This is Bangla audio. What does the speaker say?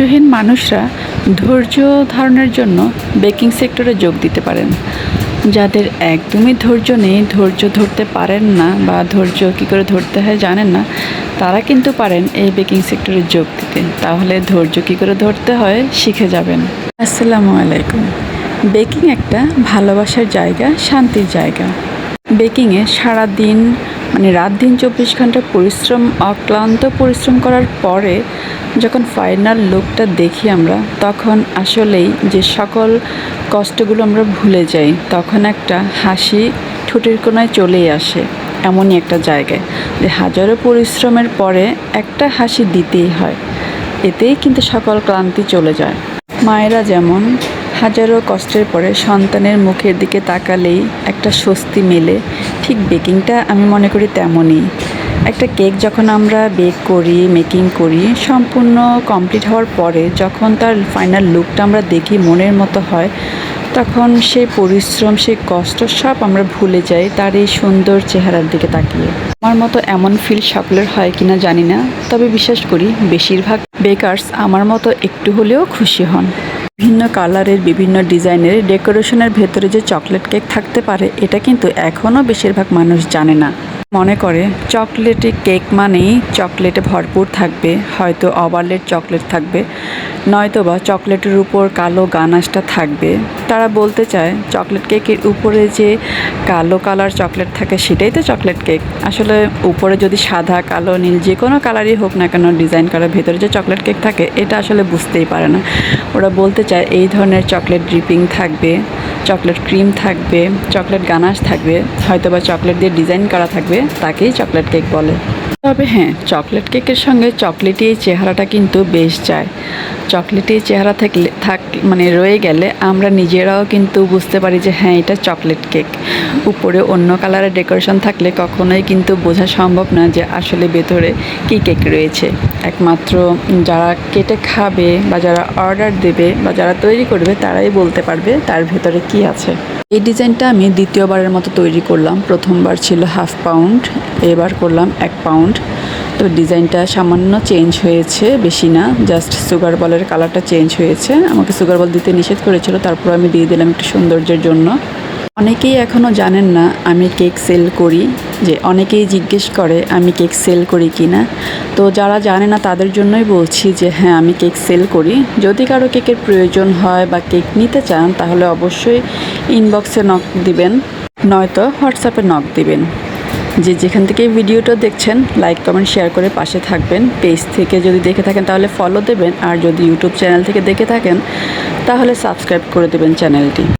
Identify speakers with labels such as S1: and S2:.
S1: ধৈর্যহীন মানুষরা ধৈর্য ধারণের জন্য বেকিং সেক্টরে যোগ দিতে পারেন। যাদের একদমই ধৈর্য নেই, ধৈর্য ধরতে পারেন না বা ধৈর্য কী করে ধরতে হয় জানেন না, তারা কিন্তু পারেন এই বেকিং সেক্টরে যোগ দিতে। তাহলে ধৈর্য কী করে ধরতে হয় শিখে যাবেন। আসসালামু আলাইকুম। বেকিং একটা ভালোবাসার জায়গা, শান্তির জায়গা। বেকিংয়ে সারা দিন মানে রাত দিন চব্বিশ ঘণ্টা পরিশ্রম, অক্লান্ত পরিশ্রম করার পরে যখন ফাইনাল লুকটা দেখি আমরা, তখন আসলেই যে সকল কষ্টগুলো আমরা ভুলে যাই, তখন একটা হাসি ঠোঁটের কোনায় চলেই আসে এমনই একটা জায়গায়, যে হাজারো পরিশ্রমের পরে একটা হাসি দিতেই হয়। এতেই কিন্তু সকল ক্লান্তি চলে যায়। মায়েরা যেমন হাজারো কষ্টের পরে সন্তানের মুখের দিকে তাকালেই একটা স্বস্তি মেলে, ঠিক বেকিংটা আমি মনে করি তেমনই। একটা কেক যখন আমরা বেক করি, মেকিং করি, সম্পূর্ণ কমপ্লিট হওয়ার পরে যখন তার ফাইনাল লুকটা আমরা দেখি, মনের মতো হয়, তখন সেই পরিশ্রম, সেই কষ্ট সব আমরা ভুলে যাই তার এই সুন্দর চেহারার দিকে তাকিয়ে। আমার মতো এমন ফিল সকলের হয় কিনা জানি না, তবে বিশ্বাস করি বেশিরভাগ বেকার্স আমার মতো একটু হলেও খুশি হন। বিভিন্ন কালারের, বিভিন্ন ডিজাইনের ডেকোরেশনের ভেতরে যে চকলেট কেক থাকতে পারে, এটা কিন্তু এখনও বেশিরভাগ মানুষ জানে না। মনে করে, চকলেটে কেক মানেই চকলেটে ভরপুর থাকবে, হয়তো ওভারলেট চকলেট থাকবে। নয়তো বা চকলেটের উপর কালো গানাশটা থাকবে। তারা বলতে চায়, চকলেট কেকের উপরে যে কালো কালার চকলেট থাকে, সেটাই তো চকলেট কেক। আসলে উপরে যদি সাদা, কালো, নীল যে কোনো কালারই হোক না কেন, ডিজাইন করার ভেতরে যে চকলেট কেক থাকে, এটা আসলে বুঝতেই পারে না। ওরা বলতে চায়, এই ধরনের চকলেট ড্রিপিং থাকবে, চকলেট ক্রিম থাকবে, চকলেট গানাশ থাকবে হয়তো বা চকলেট দিয়ে ডিজাইন করা থাকবে। তাকেই চকলেট কেক বলে। তবে হ্যাঁ চকলেট কেকের সঙ্গে চকলেটি এই চেহারাটা কিন্তু বেশ যায়। চকলেটি চেহারা থাকলে, থাক মানে রয়ে গেলে আমরা নিজেরাও কিন্তু বুঝতে পারি যে হ্যাঁ এটা চকলেট কেক। উপরে অন্য কালারের ডেকোরেশন থাকলে কখনোই কিন্তু বোঝা সম্ভব না যে আসলে ভেতরে কী কেক রয়েছে। একমাত্র যারা কেটে খাবে বা যারা অর্ডার দেবে বা যারা তৈরি করবে, তারাই বলতে পারবে তার ভেতরে কি আছে। এই ডিজাইনটা আমি দ্বিতীয়বারের মতো তৈরি করলাম। প্রথমবার ছিল হাফ পাউন্ড, এবার করলাম এক পাউন্ড। তো ডিজাইনটা সামান্য চেঞ্জ হয়েছে, বেশি না, জাস্ট সুগার বলের কালারটা চেঞ্জ হয়েছে। আমাকে সুগার বল দিতে নিষেধ করেছিল, তারপর আমি দিয়ে দিলাম একটু সৌন্দর্যের জন্য। অনেকেই এখনও জানেন না, আমি কেক সেল করি, যে অনেকেই জিজ্ঞেস করে, আমি কেক সেল করি কি না তো যারা জানে না, তাদের জন্যই বলছি যে হ্যাঁ আমি কেক সেল করি। যদি কারও কেকের প্রয়োজন হয় বা কেক নিতে চান, তাহলে অবশ্যই ইনবক্সে নক দিবেন, নয়তো হোয়াটসঅ্যাপে নক দিবেন। যে যেখান থেকে ভিডিওটা দেখছেন লাইক কমেন্ট শেয়ার করে পাশে থাকবেন। পেজ থেকে যদি দেখে থাকেন, তাহলে ফলো দেবেন। আর যদি ইউটিউব চ্যানেল থেকে দেখে থাকেন, তাহলে সাবস্ক্রাইব করে দেবেন চ্যানেলটি